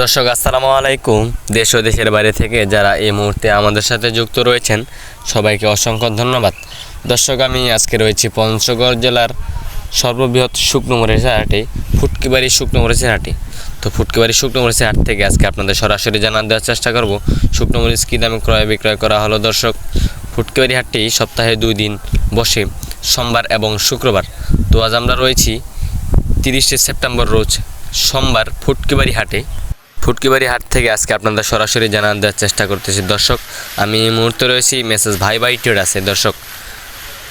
দর্শক, আসসালামু আলাইকুম। দেশ ও দেশের বাইরে থেকে যারা এই মুহূর্তে আমাদের সাথে যুক্ত রয়েছেন, সবাইকে অসংখ্য ধন্যবাদ। দর্শক, আমি আজকে রয়েছি পঞ্চগড় জেলার সর্ববৃহৎ শুকনো মরিচের হাটে ফুটকিবাড়ি শুকনো মরিচের হাটে তো ফুটকিবাড়ি শুকনো মরিচের হাট থেকে আজকে আপনাদের সরাসরি জানান দেওয়ার চেষ্টা করব। শুকনো মরিচ কী দামে ক্রয় বিক্রয় করা হলো, দর্শক। ফুটকিবাড়ি হাটটি সপ্তাহে দুই দিন বসে, সোমবার এবং শুক্রবার। তো আজ আমরা রয়েছি তিরিশে সেপ্টেম্বর রোজ সোমবার ফুটকিবাড়ি হাটে। ফুটকিবাড়ি হাট থেকে আজকে আপনাদের সরাসরি জানান দেওয়ার চেষ্টা করতেছি। দর্শক, আমি এই মুহূর্তে রয়েছি মেসেজ ভাই ভাই আছে। দর্শক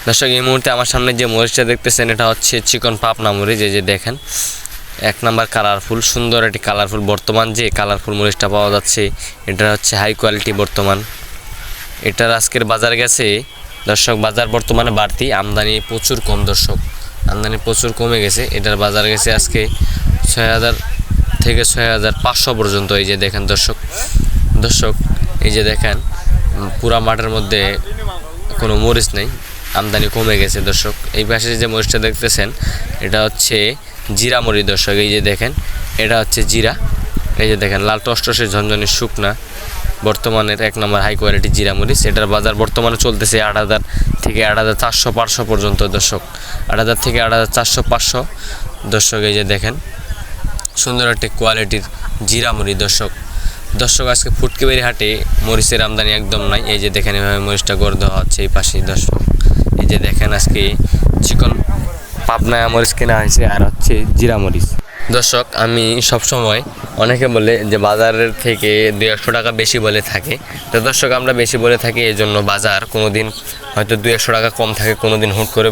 দর্শক, এই মুহূর্তে আমার সামনে যে মরিচটা দেখতেছেন, এটা হচ্ছে চিকন পাপনা মরিচ। এই যে দেখেন, এক নাম্বার কালারফুল সুন্দর একটি কালারফুল বর্তমান যে কালারফুল মরিচটা পাওয়া যাচ্ছে, এটা হচ্ছে হাই কোয়ালিটি বর্তমান। এটার আজকের বাজার গেছে, দর্শক, বাজার বর্তমানে বাড়তি, আমদানি প্রচুর কম দর্শক। আমদানি প্রচুর কমে গেছে, এটার বাজার গেছে আজকে ছয় হাজার থেকে ছয় হাজার পাঁচশো পর্যন্ত, এই যে দেখেন দর্শক দর্শক, এই যে দেখেন পুরা মাঠের মধ্যে কোনো মরিচ নেই, আমদানি কমে গেছে দর্শক। এই পাশে যে মরিচটা দেখতেছেন, এটা হচ্ছে জিরা মরিচ দর্শক, এই যে দেখেন, এটা হচ্ছে জিরা। এই যে দেখেন, লাল টসটসে ঝনঝনি শুকনা, বর্তমানের এক নম্বর হাই কোয়ালিটি জিরা মরিচ। এটার বাজার বর্তমানে চলতেছে আট হাজার থেকে আট হাজার চারশো পাঁচশো পর্যন্ত দর্শক। আট হাজার থেকে আট হাজার চারশো পাঁচশো দর্শক, এই যে দেখেন সুন্দর একটি কোয়ালিটির জিরা মরিচ দর্শক। দর্শক, আজকে ফুটকিবাড়ি হাটে মরিচের আমদানি একদম নাই। এই যে দেখেন এভাবে মরিচটা গড় দেওয়া হচ্ছে এই পাশেই, দর্শক। এই যে দেখেন আজকে চিকন পাবনায় মরিচ কেনা হয়েছে আর হচ্ছে জিরা মরিচ। দর্শক, আমি সবসময় অনেকে বলে যে বাজারের থেকে দু একশো টাকা বেশি বলে থাকে। তো দর্শক, আমরা বেশি বলে থাকি এই জন্য বাজার কোনো দিন হয়তো দু একশো টাকা কম থাকে কোনো দিন হুট করে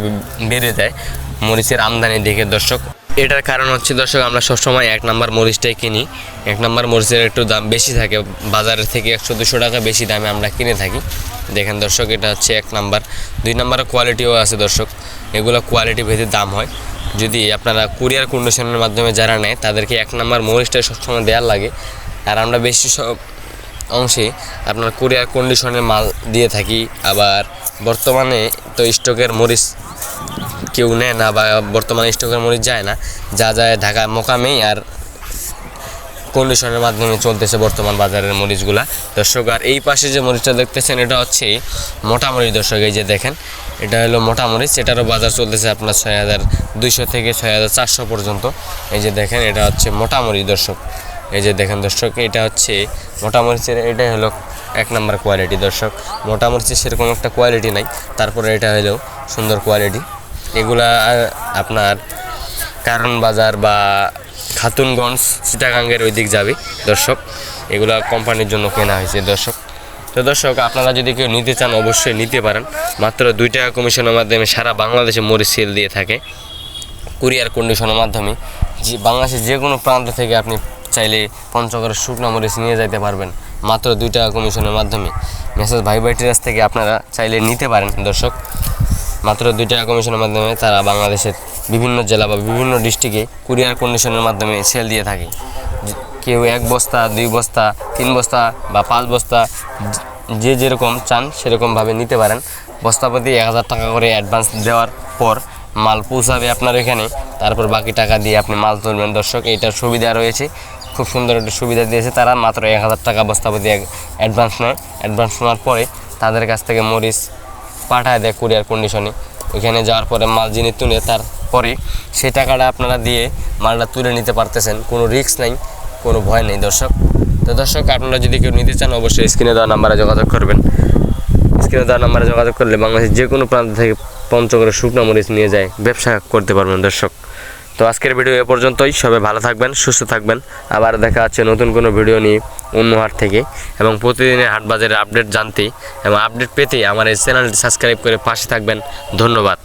বেড়ে যায় মরিচের আমদানি দেখে। দর্শক এটার কারণ হচ্ছে, দর্শক, আমরা সবসময় এক নাম্বার মরিচটাই কিনি। এক নাম্বার মরিচের একটু দাম বেশি থাকে। বাজারের থেকে একশো দুশো টাকা বেশি দামে আমরা কিনে থাকি। দেখেন দর্শক, এটা হচ্ছে এক নাম্বার। দুই নাম্বারের কোয়ালিটিও আছে দর্শক। এগুলো কোয়ালিটি ভেদে দাম হয়। যদি আপনারা কুরিয়ার কন্ডিশনের মাধ্যমে যারা নেয়, তাদেরকে এক নাম্বার মরিচটা সবসময় দেওয়ার লাগে। আর আমরা বেশি সব অংশে আপনার কুরিয়ার কন্ডিশনের মাল দিয়ে থাকি। আবার বর্তমানে তো স্টকের মরিচ কেউ নেয় না বা বর্তমানে স্টকের মরিচ যায় না। যা যায় ঢাকা মোকামেই আর কন্ডিশনের মাধ্যমে চলতেছে বর্তমান বাজারের মরিচগুলা। দর্শক, আর এই পাশে যে মরিচটা দেখতেছেন, এটা হচ্ছে মোটা মরিচ দর্শক, এই যে দেখেন, এটা হলো মোটা মরিচ। এটারও বাজার চলতেছে আপনার ছয় হাজার দুইশো থেকে ছয় হাজার চারশো পর্যন্ত। এই যে দেখেন, এটা হচ্ছে মোটা মরিচ দর্শক। এই যে দেখেন দর্শক, এটা হচ্ছে মোটা মরিচের, এটাই হলো এক নাম্বার কোয়ালিটি দর্শক। মোটা মরিচের সেরকম একটা কোয়ালিটি নাই। তারপরে এটা হলো সুন্দর কোয়ালিটি এগুলা আপনার কারণ বাজার বা খাতুনগঞ্জ, চিটাগাঙ্গের ওই দিক যাবে, দর্শক। এগুলা কোম্পানির জন্য কেনা হয়েছে, দর্শক। তো দর্শক, আপনারা যদি কেউ নিতে চান, অবশ্যই নিতে পারেন। মাত্র দুই টাকা কমিশনের মাধ্যমে সারা বাংলাদেশে মরিচ সেল দিয়ে থাকে। কুরিয়ার কন্ডিশনের মাধ্যমে। যে, বাংলাদেশের যে কোনো প্রান্ত থেকে আপনি চাইলে পঞ্চগড়ের শুকনো মরিচ নিয়ে যেতে পারবেন, মাত্র দুই টাকা কমিশনের মাধ্যমে। মেসেজ ভাই ভাই থেকে আপনারা চাইলে নিতে পারেন, দর্শক। মাত্র দুই টাকা কমিশনের মাধ্যমে তারা বাংলাদেশের বিভিন্ন জেলা বা বিভিন্ন ডিস্ট্রিক্টে কুরিয়ার কন্ডিশনের মাধ্যমে সেল দিয়ে থাকে। কেউ এক বস্তা, দুই বস্তা, তিন বস্তা বা পাঁচ বস্তা যে যেরকম চান সেরকমভাবে নিতে পারেন। বস্তা প্রতি এক হাজার টাকা করে অ্যাডভান্স দেওয়ার পর মাল পৌঁছাবে আপনার এখানে। তারপর বাকি টাকা দিয়ে আপনি মাল তুলবেন। দর্শক, এইটার সুবিধা রয়েছে। খুব সুন্দর একটা সুবিধা দিয়েছে তারা। মাত্র এক হাজার টাকা বস্তা প্রতি অ্যাডভান্স নেয়। অ্যাডভান্স নেওয়ার পরে তাদের কাছ থেকে মরিচ পাঠায় দেয় কুরিয়ার কন্ডিশনে ওইখানে যাওয়ার পরে মাল যিনি তুলে তারপরে সেই টাকাটা আপনারা দিয়ে মালটা তুলে নিতে পারতেছেন। কোনো রিস্ক নাই, কোনো ভয় নেই দর্শক। তো দর্শক, আপনারা যদি কেউ নিতে চান, অবশ্যই স্ক্রিনে দেওয়া নাম্বারে যোগাযোগ করবেন। স্ক্রিনে দেওয়া নাম্বারে যোগাযোগ করলে বাংলাদেশের যে কোনো প্রান্ত থেকে পঞ্চগড়ে শুকনো মরিচ নিয়ে যায়, ব্যবসা করতে পারবেন দর্শক। তো আজকের ভিডিও এ পর্যন্তই। সবাই ভালো থাকবেন, সুস্থ থাকবেন। আবার দেখা যাচ্ছে নতুন কোনো ভিডিও নিয়ে অন্য হাট থেকে। এবং প্রতিদিনের হাট বাজারের আপডেট জানতে এবং আপডেট পেতে আমার এই চ্যানেলটি সাবস্ক্রাইব করে পাশে থাকবেন। ধন্যবাদ।